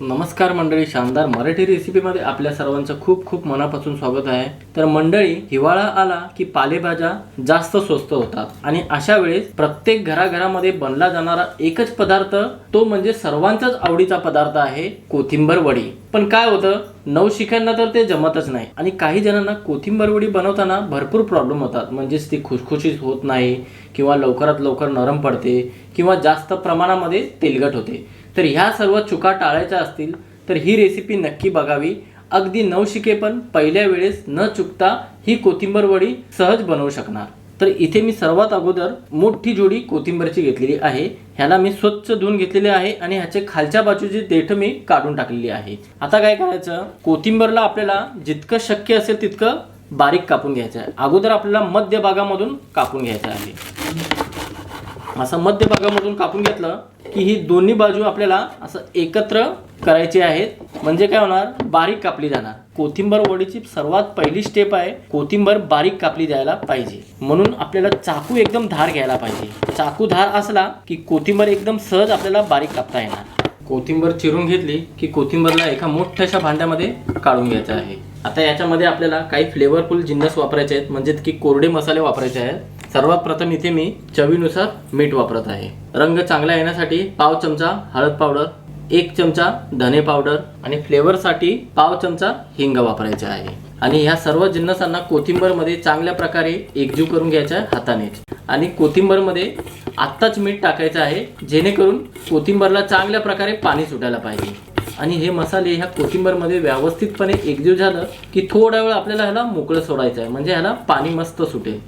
नमस्कार मंडळी शानदार मराठी रेसिपीमध्ये आपल्या सर्वांचं खूप खूप मनापासून स्वागत आहे. तर मंडळी हिवाळा आला की पालेभाज्या जास्त स्वस्त होतात. आणि अशा वेळेस प्रत्येक घराघरामध्ये बनला जाणारा एकच पदार्थ तो म्हणजे सर्वांचाच आवडीचा पदार्थ आहे कोथिंबर वडी. पण काय होतं नवशिक्यांना तर ते जमतच नाही. आणि काही जणांना कोथिंबर वडी बनवताना भरपूर प्रॉब्लेम होतात. म्हणजेच ती खुशखुशीत होत नाही किंवा लवकरात लवकर नरम पडते किंवा जास्त प्रमाणामध्ये तेलगट होते. तर ह्या सर्व चुका टाळायच्या असतील तर ही रेसिपी नक्की बघावी. अगदी नवशिके पण पहिल्या वेळेस न चुकता ही कोथिंबर वडी सहज बनवू शकणार. तर इथे मी सर्वात अगोदर मोठी जोडी कोथिंबरची घेतलेली आहे. ह्याला मी स्वच्छ धुवून घेतलेले आहे आणि ह्याचे खालच्या बाजूची देठ मी काढून टाकलेली आहे. आता काय करायचं? कोथिंबरला आपल्याला जितकं शक्य असेल तितकं बारीक कापून घ्यायचं आहे. अगोदर आपल्याला मध्य भागामधून कापून घ्यायचं आहे. असं मध्य भागामधून कापून घेतलं की ही दोन्ही बाजू आपल्याला असं एकत्र करायची आहेत. म्हणजे काय होणार? बारीक कापली जाणार. कोथिंबर वडीची सर्वात पहिली स्टेप आहे कोथिंबर बारीक कापली जायला पाहिजे. म्हणून आपल्याला चाकू एकदम धार घ्यायला पाहिजे. चाकू धार असला की कोथिंबर एकदम सहज आपल्याला बारीक कापता येणार. कोथिंबर चिरून घेतली की कोथिंबरला एका मोठ्याशा भांड्यामध्ये काढून घ्यायचं आहे. आता याच्यामध्ये आपल्याला काही फ्लेवरफुल जिन्नस वापरायचे आहेत. म्हणजेच की कोरडे मसाले वापरायचे आहेत. सर्वात प्रथम इथे मी चवीनुसार मीठ वापरत आहे. रंग चांगला येण्यासाठी पाव चमचा हळद पावडर एक चमचा धने पावडर आणि फ्लेवरसाठी पाव चमचा हिंग वापरायचा आहे. आणि ह्या सर्व जिन्नसांना कोथिंबरमध्ये चांगल्या प्रकारे एकजीव करून घ्यायचा आहे हाताने. आणि कोथिंबरमध्ये आत्ताच मीठ टाकायचं आहे जेणेकरून कोथिंबरला चांगल्या प्रकारे पाणी सुटायला पाहिजे. आणि हे मसाले ह्या कोथिंबरमध्ये व्यवस्थितपणे एकजीव झालं की थोडा वेळ आपल्याला ह्याला मोकळं सोडायचं आहे म्हणजे ह्याला पाणी मस्त सुटेल.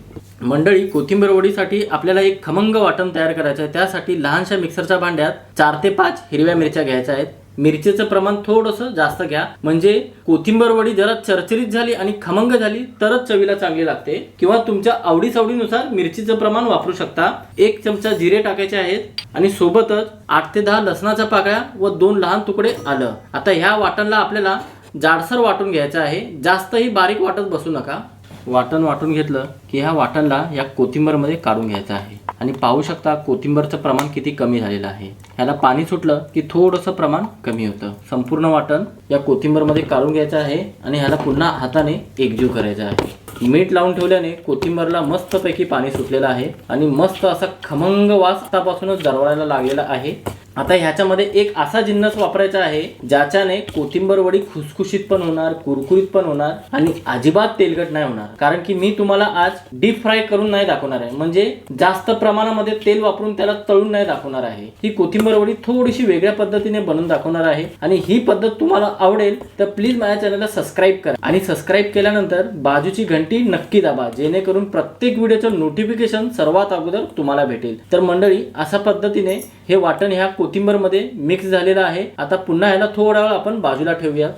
मंडळी कोथिंबीर वडीसाठी आपल्याला एक खमंग वाटण तयार करायचं आहे. त्यासाठी लहानशा मिक्सरच्या भांड्यात चार ते पाच हिरव्या मिरच्या घ्यायच्या आहेत. मिरचीचं प्रमाण थोडंसं जास्त घ्या. म्हणजे कोथिंबर वडी जरा चरचरीत झाली आणि खमंग झाली तरच चवीला चांगली लागते. किंवा तुमच्या आवडीसावडीनुसार मिरचीचं प्रमाण वापरू शकता. एक चमचा जिरे टाकायचे आहेत आणि सोबतच आठ ते दहा लसणाच्या पाकळ्या व दोन लहान तुकडे आलं. आता ह्या वाटणला आपल्याला जाडसर वाटून घ्यायचं आहे. जास्तही बारीक वाटत बसू नका. वाटण वाटून घेतलं की ह्या वाटणला या कोथिंबरमध्ये काढून घ्यायचं आहे. आणि पाहू शकता कोथिंबरचं प्रमाण किती कमी झालेलं आहे. ह्याला पाणी सुटलं की थोडंसं प्रमाण कमी होतं. संपूर्ण वाटण या कोथिंबरमध्ये काढून घ्यायचं आहे आणि ह्याला पुन्हा हाताने एकजीव करायचा आहे. मीठ लावून ठेवल्याने कोथिंबरला मस्तपैकी पाणी सुटलेलं आहे. आणि मस्त असा खमंग वास आतापासूनच दरवळायला लागलेला आहे. आता ह्याच्यामध्ये एक असा जिन्नस वापरायचा आहे ज्याच्याने कोथिंबर वडी खुसखुशीत पण होणार कुरकुरीत पण होणार आणि अजिबात तेलकट नाही होणार. कारण की मी तुम्हाला आज डीप फ्राय करून नाही दाखवणार आहे. म्हणजे जास्त प्रमाणामध्ये तेल वापरून त्याला तळून नाही दाखवणार आहे. ही कोथिंबर वडी थोडीशी वेगळ्या पद्धतीने बनवून दाखवणार आहे. आणि ही पद्धत तुम्हाला आवडेल तर प्लीज माझ्या चॅनलला सबस्क्राईब करा. आणि सबस्क्राईब केल्यानंतर बाजूची घंटी नक्की दाबा जेणेकरून प्रत्येक व्हिडिओचं नोटिफिकेशन सर्वात अगोदर तुम्हाला भेटेल. तर मंडळी अशा पद्धतीने हे वाटण ह्या कोथिंबरमध्ये मिक्स झालेला आहे. आता पुन्हा ह्याला थोडा वेळ आपण बाजूला ठेवूया.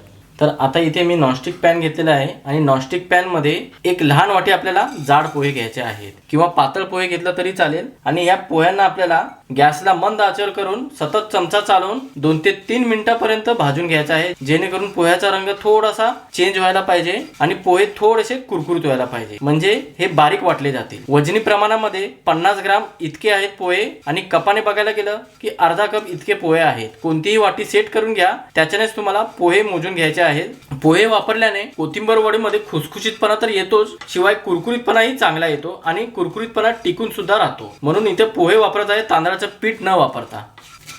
तर आता इथे मी नॉनस्टिक पॅन घेतलेला आहे आणि नॉनस्टिक पॅनमध्ये एक लहान वाटी आपल्याला जाड पोहे घ्यायचे आहेत किंवा पातळ पोहे घेतलं तरी चालेल. आणि या पोह्यांना आपल्याला गॅसला मंद आचर करून सतत चमचा चालवून दोन ते तीन मिनिटापर्यंत भाजून घ्यायचा आहे. जेणेकरून पोह्याचा रंग थोडासा चेंज व्हायला पाहिजे आणि पोहे थोडेसे कुरकुरीत व्हायला पाहिजे. म्हणजे हे बारीक वाटले जातील. वजनी प्रमाणामध्ये पन्नास ग्राम इतके आहेत पोहे आणि कपाने बघायला गेलं की अर्धा कप इतके पोहे आहेत. कोणतीही वाटी सेट करून घ्या. त्याच्यानेच तुम्हाला पोहे मोजून घ्यायचे आहे. पोहे वापरल्याने कोथिंबर वडीमध्ये खुसखुशीतपणा तर येतोच शिवाय कुरकुरीतपणाही चांगला येतो आणि कुरकुरीतपणा टिकून सुद्धा राहतो. म्हणून इथे पोहे वापरत आहे तांदळाचं पीठ न वापरता.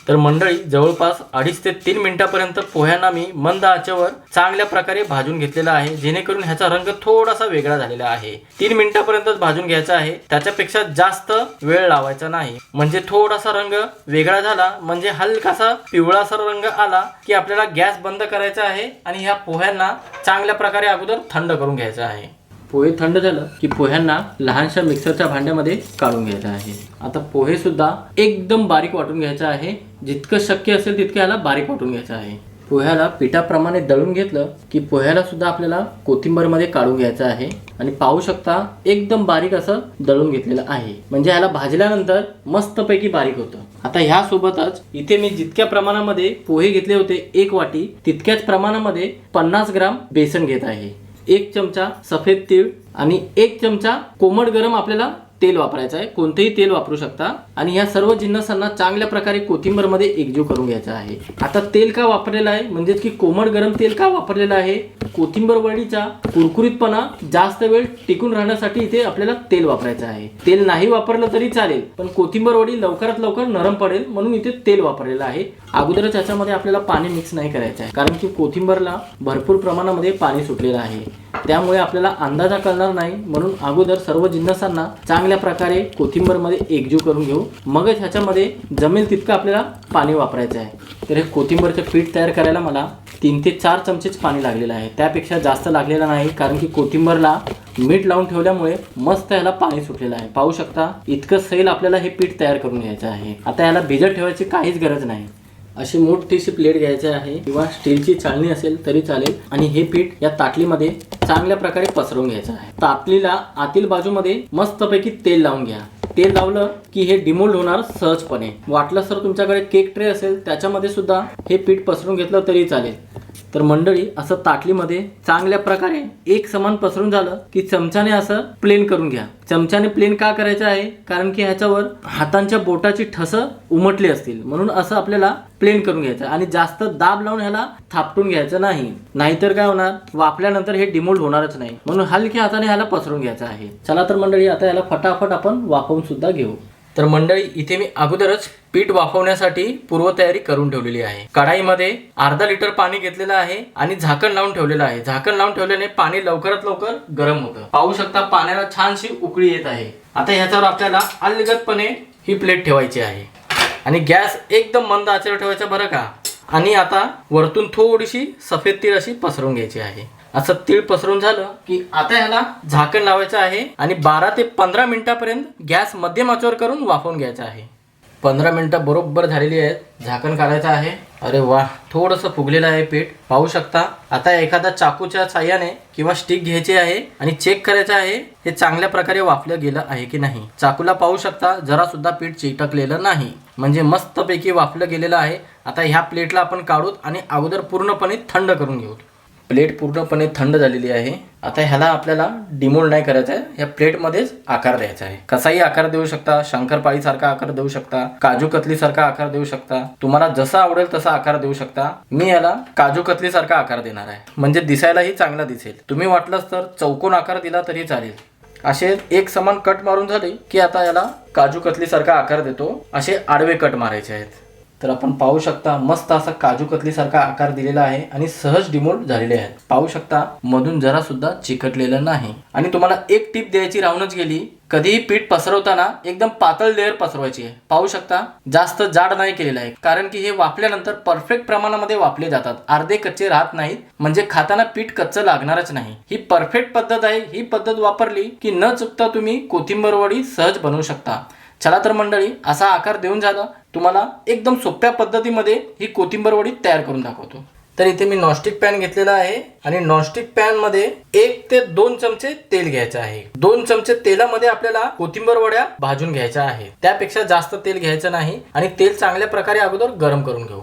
तर मंडळी जवळपास अडीच ते तीन मिनिटापर्यंत पोह्यांना मी मंद आचेवर चांगल्या प्रकारे भाजून घेतलेला आहे जेणेकरून ह्याचा रंग थोडासा वेगळा झालेला आहे. तीन मिनिटापर्यंतच भाजून घ्यायचा आहे. त्याच्यापेक्षा जास्त वेळ लावायचा नाही. म्हणजे थोडासा रंग वेगळा झाला म्हणजे हलकासा पिवळासा रंग आला की आपल्याला गॅस बंद करायचा आहे आणि ह्या पोह्यांना चांगल्या प्रकारे अगोदर थंड करून घ्यायचा आहे. पोहे थंड झालं की पोह्यांना लहानशा मिक्सरच्या भांड्यामध्ये काढून घ्यायचं आहे. आता पोहे सुद्धा एकदम बारीक वाटून घ्यायचं आहे. जितकं शक्य असेल तितकं ह्याला बारीक वाटून घ्यायचं आहे. पोह्याला पिठाप्रमाणे दळून घेतलं की पोह्याला सुद्धा आपल्याला कोथिंबरमध्ये काढून घ्यायचं आहे. आणि पाहू शकता एकदम बारीक असं दळून घेतलेलं आहे. म्हणजे ह्याला भाजल्यानंतर मस्तपैकी बारीक होतं. आता ह्या सोबतच इथे मी जितक्या प्रमाणामध्ये पोहे घेतले होते एक वाटी तितक्याच प्रमाणामध्ये पन्नास ग्राम बेसन घेत आहे. एक चमचा सफेद तीळ आणि एक चमचा कोमट गरम आपल्याला तेल वापरायचं आहे. कोणतेही तेल वापरू शकता. आणि या सर्व जिन्नसांना चांगल्या प्रकारे कोथिंबीरमध्ये एकजीव करून घ्यायचा आहे. आता तेल का वापरलेलं आहे? म्हणजेच की कोमट गरम तेल का वापरलेलं आहे? कोथिंबीर वडीचा कुरकुरीतपणा जास्त वेळ टिकून राहण्यासाठी इथे आपल्याला तेल वापरायचं आहे. तेल नाही वापरलं तरी चालेल पण कोथिंबरवडी लवकरात लवकर नरम पडेल म्हणून इथे तेल वापरलेलं आहे. अगोदरच याच्यामध्ये आपल्याला पाणी मिक्स नाही करायचं आहे कारण की कोथिंबरला भरपूर प्रमाणामध्ये पाणी सुटलेलं आहे. त्यामुळे आपल्याला अंदाजा कळणार नाही म्हणून अगोदर सर्व जिन्नसांना चांगल्या प्रकारे कोथिंबरमध्ये एकजीव करून घेऊ. मगच ह्याच्यामध्ये जमेल तितकं आपल्याला पाणी वापरायचं आहे. तर हे कोथिंबरचे पीठ तयार करायला मला तीन ते चार चमचेच पाणी लागलेलं आहे. त्यापेक्षा जास्त लागलेला नाही कारण की कोथिंबरला मीठ लावून ठेवल्यामुळे मस्त याला पाणी सुटलेलं आहे. पाहू शकता इतकं सैल आपल्याला हे पीठ तयार करून घ्यायचं आहे. आता याला भिजत ठेवायची काहीच गरज नाही. अशी मोठीशी प्लेट घ्यायची आहे किंवा स्टीलची चाळणी असेल तरी चालेल. आणि हे पीठ या ताटलीमध्ये चांगल्या प्रकारे पसरवून घ्यायचं आहे. ताटलीला आतील बाजूमध्ये मस्तपैकी तेल लावून घ्या. तेल लावलं की हे डिमोल्ड होणार सहजपणे. वाटलं सर तुमच्याकडे केक ट्रे असेल त्याच्यामध्ये सुद्धा हे पीठ पसरून घेतलं तरी चालेल. तर मंडळी असं ताटलीमध्ये चांगल्या प्रकारे एक समान पसरून झालं की चमच्याने असं प्लेन करून घ्या. चमच्याने प्लेन का करायचं आहे? कारण की ह्याच्यावर हातांच्या बोटाची ठस उमटली असतील. म्हणून असं आपल्याला प्लेन करून घ्यायचं. आणि जास्त दाब लावून ह्याला थापटून घ्यायचं नाही. नाहीतर काय होणार? वापल्यानंतर हे डिमोल्ड होणारच नाही. म्हणून हलक्या हाताने ह्याला पसरून घ्यायचं आहे. चला तर मंडळी आता याला फटाफट आपण वाफवून सुद्धा घेऊ. तर मंडळी इथे मी अगोदरच पीठ वाफवण्यासाठी पूर्वतयारी करून ठेवलेली आहे. कढाईमध्ये अर्धा लिटर पाणी घेतलेलं आहे आणि झाकण लावून ठेवलेलं आहे. झाकण लावून ठेवल्याने पाणी लवकरात लवकर गरम होतं. पाहू शकता पाण्याला छानशी उकळी येत आहे. आता ह्याच्यावर आपल्याला अलगदपणे ही प्लेट ठेवायची आहे. आणि गॅस एकदम मंद आचेवर ठेवायचा बरं का? आणि आता वरतून थोडीशी सफेद तीळ अशी पसरवून घ्यायची आहे. असं तीळ पसरून झालं की आता ह्याला झाकण लावायचं आहे आणि बारा ते पंधरा मिनिटापर्यंत गॅस मध्यम आचेवर करून वाफवून घ्यायचा आहे. पंधरा मिनटं बरोबर झालेली आहेत. झाकण काढायचं आहे. अरे वा थोडंसं फुगलेलं आहे पीठ. पाहू शकता आता एखादा चाकूच्या साह्याने किंवा स्टिक घ्यायची आहे आणि चेक करायचं आहे हे चांगल्या प्रकारे वाफलं गेलं आहे की नाही. चाकूला पाहू शकता जरा सुद्धा पीठ चिटकलेलं नाही. म्हणजे मस्तपैकी वाफलं गेलेलं आहे. आता ह्या प्लेटला आपण काढूत आणि अगोदर पूर्णपणे थंड करून घेऊ प्लेट पूर्णपणे थंड झालेली आहे. आता ह्याला आपल्याला डिमोल्ड नाही करायचं आहे ह्या प्लेटमध्येच आकार द्यायचा आहे. कसाही आकार देऊ शकता. शंकरपाळी सारखा आकार देऊ शकता. काजू कतली सारखा आकार देऊ शकता. तुम्हाला जसा आवडेल तसा आकार देऊ शकता. मी याला काजू कतली सारखा आकार देणार आहे. म्हणजे दिसायलाही चांगला दिसेल. तुम्ही वाटलंच तर चौकोन आकार दिला तरी चालेल. असे एक समान कट मारून झाले की आता याला काजू कतली सारखा आकार देतो. असे आडवे कट मारायचे आहेत. तर आपण पाहू शकता मस्त असा काजू कतली सारखा आकार दिलेला आहे आणि सहज डिमोल्ड झालेले आहेत. पाहू शकता मधून जरा सुद्धा चिकटलेलं नाही. आणि तुम्हाला एक टीप द्यायची राहूनच गेली कधीही पीठ पसरवताना एकदम पातळ लेअर पसरवायची आहे. पाहू शकता जास्त जाड नाही केलेलं आहे कारण की हे वाफल्यानंतर परफेक्ट प्रमाणामध्ये वाफले जातात. अर्धे कच्चे राहत नाहीत म्हणजे खाताना पीठ कच्चं लागणारच नाही. ही परफेक्ट पद्धत आहे ही पद्धत वापरली की न चुकता तुम्ही कोथिंबर वडी सहज बनवू शकता. चला तर मंडळी असा आकार देऊन झाला तुम्हाला एकदम सोप्या पद्धतीमध्ये ही कोथिंबर वडी तयार करून दाखवतो. तर इथे मी नॉनस्टिक पॅन घेतलेला आहे आणि नॉनस्टिक पॅनमध्ये एक ते दोन चमचे तेल घ्यायचं आहे. दोन चमचे तेलामध्ये आपल्याला कोथिंबर वड्या भाजून घ्यायच्या आहे त्यापेक्षा जास्त तेल घ्यायचं नाही आणि तेल चांगल्या प्रकारे अगोदर गरम करून घेऊ.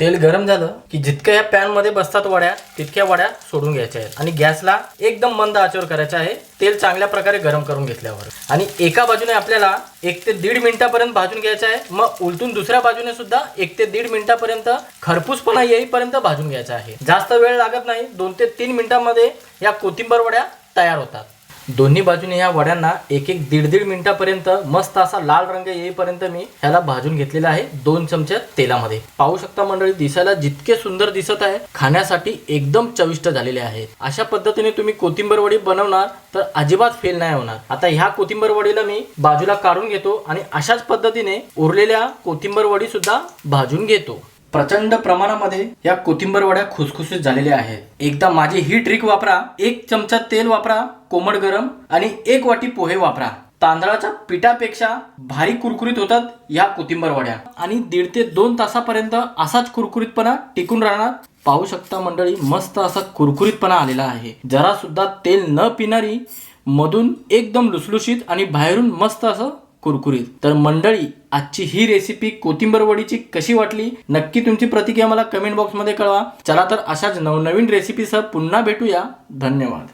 तेल गरम झालं की जितक्या या पॅनमध्ये बसतात वड्या तितक्या वड्या सोडून घ्यायच्या आहेत. आणि गॅसला एकदम मंद आचेवर करायचं आहे. तेल चांगल्या प्रकारे गरम करून घेतल्यावर. आणि एका बाजूने आपल्याला एक ते दीड मिनिटापर्यंत भाजून घ्यायचं आहे. मग उलटून दुसऱ्या बाजूने सुद्धा एक ते दीड मिनिटापर्यंत खरपूसपणा येईपर्यंत भाजून घ्यायचा आहे. जास्त वेळ लागत नाही. दोन ते तीन मिनिटांमध्ये या कोथिंबर वड्या तयार होतात. दोन्ही बाजूने ह्या वड्यांना एक एक दीड दीड मिनिटापर्यंत मस्त असा लाल रंग येईपर्यंत मी ह्याला भाजून घेतलेला आहे दोन चमचे तेलामध्ये. पाहू शकता मंडळी दिसायला जितके सुंदर दिसत आहे खाण्यासाठी एकदम चविष्ट झालेले आहे. अशा पद्धतीने तुम्ही कोथिंबर वडी बनवणार तर अजिबात फेल नाही होणार. आता ह्या कोथिंबर वडीला मी बाजूला काढून घेतो आणि अशाच पद्धतीने उरलेल्या कोथिंबर वडी सुद्धा भाजून घेतो. प्रचंड प्रमाणामध्ये या कोथिंबर वड्या खुसखुशीत झालेल्या आहेत. एकदा माझी ही ट्रिक वापरा. एक चमचा तेल वापरा कोमट गरम आणि एक वाटी पोहे वापरा. तांदळाच्या पिठापेक्षा भारी कुरकुरीत होतात या कोथिंबर वड्या आणि दीड ते दोन तासापर्यंत असाच कुरकुरीतपणा टिकून राहणार. पाहू शकता मंडळी मस्त असा कुरकुरीतपणा आलेला आहे. जरा सुद्धा तेल न पिणारी मधून एकदम लुसलुशीत आणि बाहेरून मस्त असं कुरकुरीत. तर मंडळी आजची ही रेसिपी कोथिंबर वडीची कशी वाटली? नक्की तुमची प्रतिक्रिया मला कमेंट बॉक्समध्ये कळवा. चला तर अशाच नवनवीन रेसिपीसह पुन्हा भेटूया. धन्यवाद.